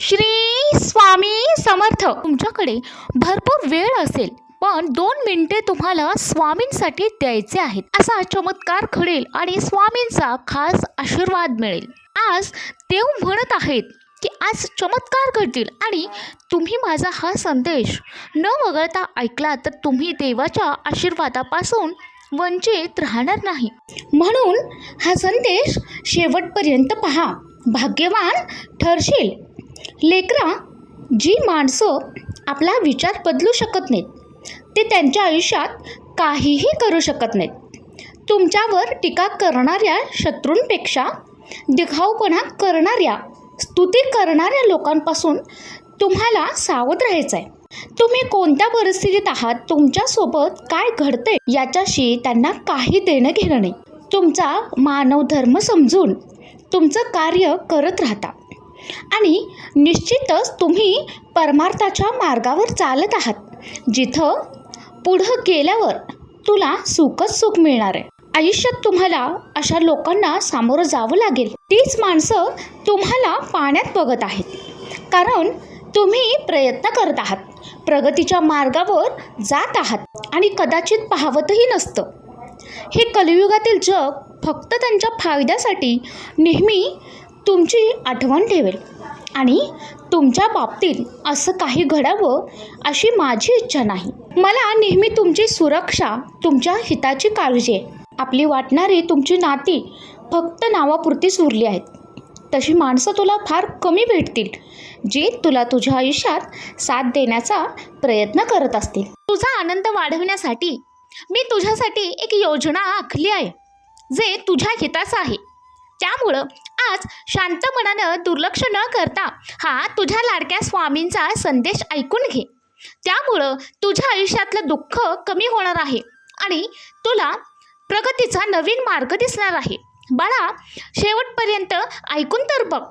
श्री स्वामी समर्थ. तुमच्याकडे भरपूर वेळ असेल पण दोन मिनिटे तुम्हाला स्वामींसाठी द्यायचे आहेत. असा चमत्कार घडेल आणि स्वामींचा खास आशीर्वाद मिळेल. आज देव म्हणत आहेत की आज चमत्कार घडतील आणि तुम्ही माझा हा संदेश न वगळता ऐकला तर तुम्ही देवाच्या आशीर्वादापासून वंचित राहणार नाही. म्हणून हा संदेश शेवटपर्यंत पहा. भाग्यवान ठरशील. लेकरा जी माणसं आपला विचार बदलू शकत नाहीत ते त्यांच्या आयुष्यात काहीही करू शकत नाहीत. तुमच्यावर टीका करणाऱ्या शत्रूंपेक्षा दिखाऊपणा करणाऱ्या स्तुती करणाऱ्या लोकांपासून तुम्हाला सावध राहायचं आहे तुम्ही कोणत्या परिस्थितीत आहात तुमच्यासोबत काय घडते याच्याशी त्यांना काही देणं घेणं नाही. तुमचा मानवधर्म समजून तुमचं कार्य करत राहता. आणि निश्चितच तुम्ही परमार्थाच्या मार्गावर चालत आहात जिथं पुढं गेल्यावर तुला सुखच सुख मिळणार आहे. आयुष्यात तुम्हाला अशा लोकांना सामोरं जावं लागेल. तीच माणसं तुम्हाला पाण्यात बघत आहेत. कारण तुम्ही प्रयत्न करत आहात. प्रगतीच्या मार्गावर जात आहात आणि कदाचित पाहवतही नसतं. हे कलियुगातील जग फक्त त्यांच्या फायद्यासाठी नेहमी तुमची आठवण ठेवेल. आणि तुमच्या बाबतीत असं काही घडावं अशी माझी इच्छा नाही. मला नेहमी तुमची सुरक्षा तुमच्या हिताची काळजी आहे. आपली वाटणारी तुमची नाती फक्त नावापुरतीच उरली आहेत. तशी माणसं तुला फार कमी भेटतील जी तुला तुझ्या आयुष्यात साथ देण्याचा प्रयत्न करत असतील. तुझा आनंद वाढवण्यासाठी मी तुझ्यासाठी एक योजना आखली आहे जे तुझ्या हिताचं आहे. त्यामुळं आज शांत मनानं दुर्लक्ष न करता हा तुझ्या लाडक्या स्वामींचा संदेश ऐकून घे. त्यामुळं तुझ्या आयुष्यातलं दुःख कमी होणार आहे आणि तुला प्रगतीचा नवीन मार्ग दिसणार आहे. बाळा शेवटपर्यंत ऐकून तर बघ.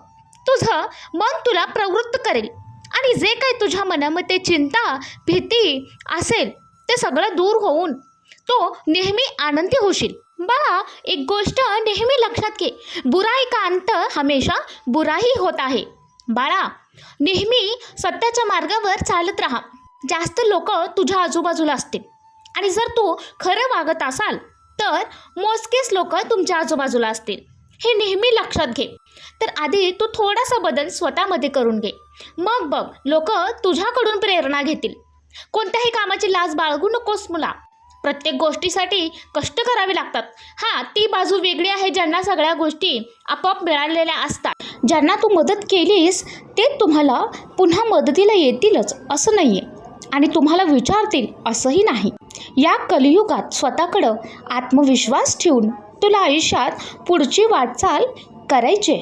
तुझं मन तुला प्रवृत्त करेल आणि जे काही तुझ्या मनामध्ये चिंता भीती असेल ते सगळं दूर होऊन तो नेहमी आनंदी होशील. बाळा एक गोष्ट नेहमी लक्षात घे. बुराई का अंत हमेशा बुराही होत आहे. बाळा नेहमी सत्याच्या मार्गावर चालत राहा. जास्त लोक तुझ्या आजूबाजूला असतील. आणि जर तू खरं वागत असाल तर मोजकेच लोक तुमच्या आजूबाजूला असतील. हे नेहमी लक्षात घे. तर आधी तू थोडासा बदल स्वतःमध्ये करून घे. मग बघ लोक तुझ्याकडून प्रेरणा घेतील. कोणत्याही कामाची लाज बाळगू नकोस मुला. प्रत्येक गोष्टीसाठी कष्ट करावे लागतात. हां ती बाजू वेगळी आहे ज्यांना सगळ्या गोष्टी आपोआप मिळालेल्या असतात. ज्यांना तू मदत केलीस ते तुम्हाला पुन्हा मदतीला येतीलच असं नाही आहे आणि तुम्हाला विचारतील असंही नाही. या कलियुगात स्वतःकडं आत्मविश्वास ठेवून तुला आयुष्यात पुढची वाटचाल करायची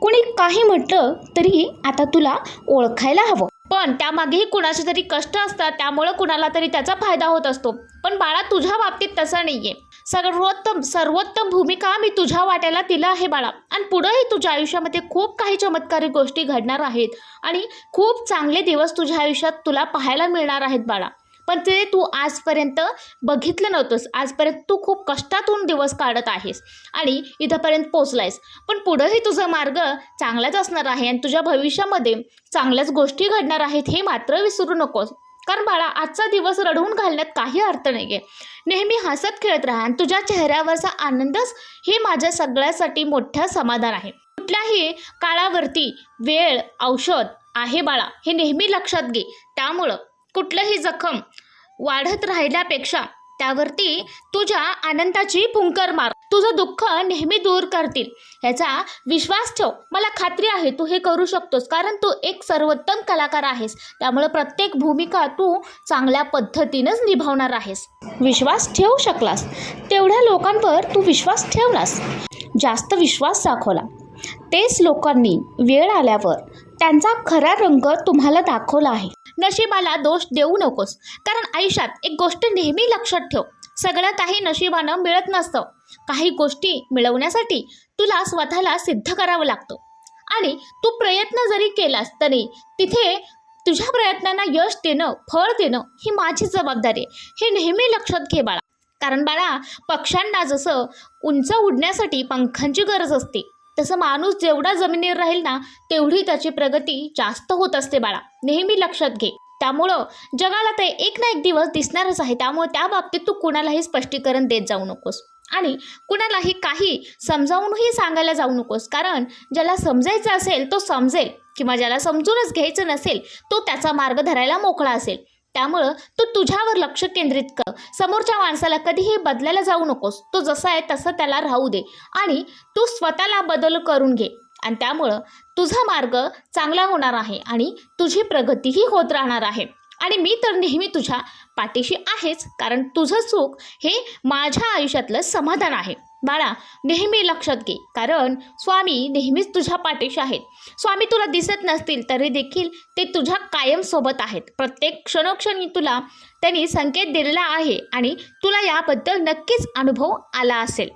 कुणी काही म्हटलं तरी आता तुला ओळखायला हवं. पण त्यामागेही कुणाचे तरी कष्ट असतात त्यामुळं कुणाला तरी त्याचा फायदा होत असतो. पण बाळा तुझ्या बाबतीत तसं नाही आहे सर्वोत्तम सर्वोत्तम भूमिका मी तुझ्या वाट्याला दिला आहे बाळा. आणि पुढंही तुझ्या आयुष्यामध्ये खूप काही चमत्कारी गोष्टी घडणार आहेत. आणि खूप चांगले दिवस तुझ्या आयुष्यात तुला पाहायला मिळणार आहेत बाळा. पण ते तू आजपर्यंत बघितलं नव्हतंस. आजपर्यंत तू खूप कष्टातून दिवस काढत आहेस आणि इथंपर्यंत पोचलायस पण पुढंही तुझा मार्ग चांगलाच असणार आहे आणि तुझ्या भविष्यामध्ये चांगल्याच गोष्टी घडणार आहेत हे मात्र विसरू नकोस. कारण बाळा आजचा दिवस रडवून घालण्यात काही अर्थ नाही आहे नेहमी हसत खेळत राहा आणि तुझ्या चेहऱ्यावरचा आनंदच हे माझ्या सगळ्यासाठी मोठं समाधान आहे. कुठल्याही काळावरती वेळ औषध आहे बाळा हे नेहमी लक्षात घे. त्यामुळं कुठलंही जखम वाढत राहिल्यापेक्षा त्यावरती तुझ्या आनंदाची फुंकर मार. तुझं दुःख नेहमी दूर करतील. ह्याचा विश्वास ठेव. मला खात्री आहे तू हे करू शकतोस कारण तू एक सर्वोत्तम कलाकार आहेस. त्यामुळे प्रत्येक भूमिका तू चांगल्या पद्धतीनंच निभावणार आहेस. विश्वास ठेवू शकलास. तेवढ्या लोकांवर तू विश्वास ठेवलास. जास्त विश्वास दाखवला. तेच लोकांनी वेळ आल्यावर त्यांचा खरा रंग तुम्हाला दाखवला आहे. नशिबाला दोष देऊ नकोस. कारण आयुष्यात एक गोष्ट नेहमी लक्षात ठेव. सगळं काही नशिबानं मिळत नसतं. काही गोष्टी मिळवण्यासाठी तुला स्वतःला सिद्ध करावं लागतं. आणि तू प्रयत्न जरी केलास तरी तिथे तुझ्या प्रयत्नांना यश देणं फळ देणं ही माझी जबाबदारी आहे. हे नेहमी लक्षात घे बाळा. कारण बाळा पक्ष्यांना जसं उंच उडण्यासाठी पंखांची गरज असते तसं माणूस जेवढा जमिनीवर राहील ना तेवढी त्याची प्रगती जास्त होत असते बाळा. नेहमी लक्षात घे. त्यामुळं जगाला ते एक ना एक दिवस दिसणारच आहे. त्यामुळे त्या बाबतीत तू कुणालाही स्पष्टीकरण देत जाऊ नकोस. आणि कुणालाही काही समजावूनही सांगायला जाऊ नकोस. कारण ज्याला समजायचं असेल तो समजेल. किंवा ज्याला समजूनच घ्यायचं नसेल तो त्याचा मार्ग धरायला मोकळा असेल. त्यामुळं तू तुझ्यावर लक्ष केंद्रित कर. समोरच्या माणसाला कधीही बदलायला जाऊ नकोस. तो जसा आहे तसं त्याला राहू दे आणि तू स्वतःला बदल करून घे. आणि त्यामुळं तुझा मार्ग चांगला होणार आहे आणि तुझी प्रगतीही होत राहणार आहे. आणि मी तर नेहमी तुझ्या पाठीशी आहेच कारण तुझं सुख हे माझ्या आयुष्यातलं समाधान आहे. बाळा नेहमी लक्षात घे. कारण स्वामी नेहमीच तुझ्या पाठीशी आहेत. स्वामी तुला दिसत नसतील तरी देखील ते तुझ्या कायम सोबत आहेत. प्रत्येक क्षणोक्षणी तुला त्यांनी संकेत दिलेला आहे आणि तुला याबद्दल नक्कीच अनुभव आला असेल.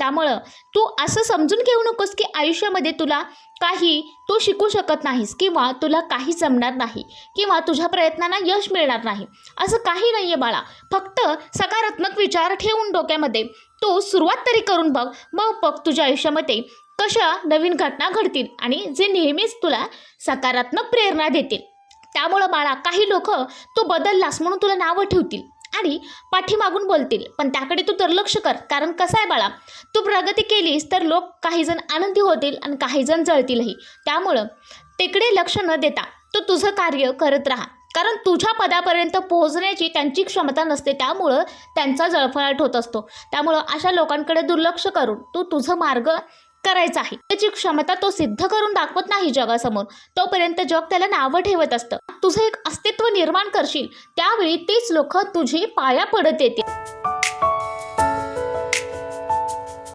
त्यामुळं तू असं समजून घेऊ नकोस की आयुष्यामध्ये तुला काही तू शिकू शकत नाहीस किंवा तुला काही जमणार नाही किंवा तुझ्या प्रयत्नांना यश मिळणार नाही. असं काही नाही आहे बाळा. फक्त सकारात्मक विचार ठेवून डोक्यामध्ये तू सुरुवात तरी करून बघ. मग बघ तुझ्या आयुष्यामध्ये कशा नवीन घटना घडतील आणि जे नेहमीच तुला सकारात्मक प्रेरणा देतील. त्यामुळं बाळा काही लोक तू बदललास म्हणून तुला नावं ठेवतील. आणि पाठीमागून बोलतील. पण त्याकडे तू दुर्लक्ष कर कारण कसं आहे बाळा तू प्रगती केलीस तर लोक काहीजण आनंदी होतील आणि काहीजण जळतीलही. त्यामुळं तिकडे लक्ष न देता तू तुझं कार्य करत राहा. कारण तुझ्या पदापर्यंत पोहोचण्याची त्यांची क्षमता नसते त्यामुळं त्यांचा जळफळाट होत असतो. त्यामुळं अशा लोकांकडे दुर्लक्ष करून तू तुझं मार्ग करायचा आहे. त्याची क्षमता तो सिद्ध करून दाखवत नाही जगासमोर. तोपर्यंत जग त्याला नावं ठेवत असतं. तुझं एक अस्तित्व निर्माण करशील. त्यावेळी तीच लोक तुझी पाया पडत येतील.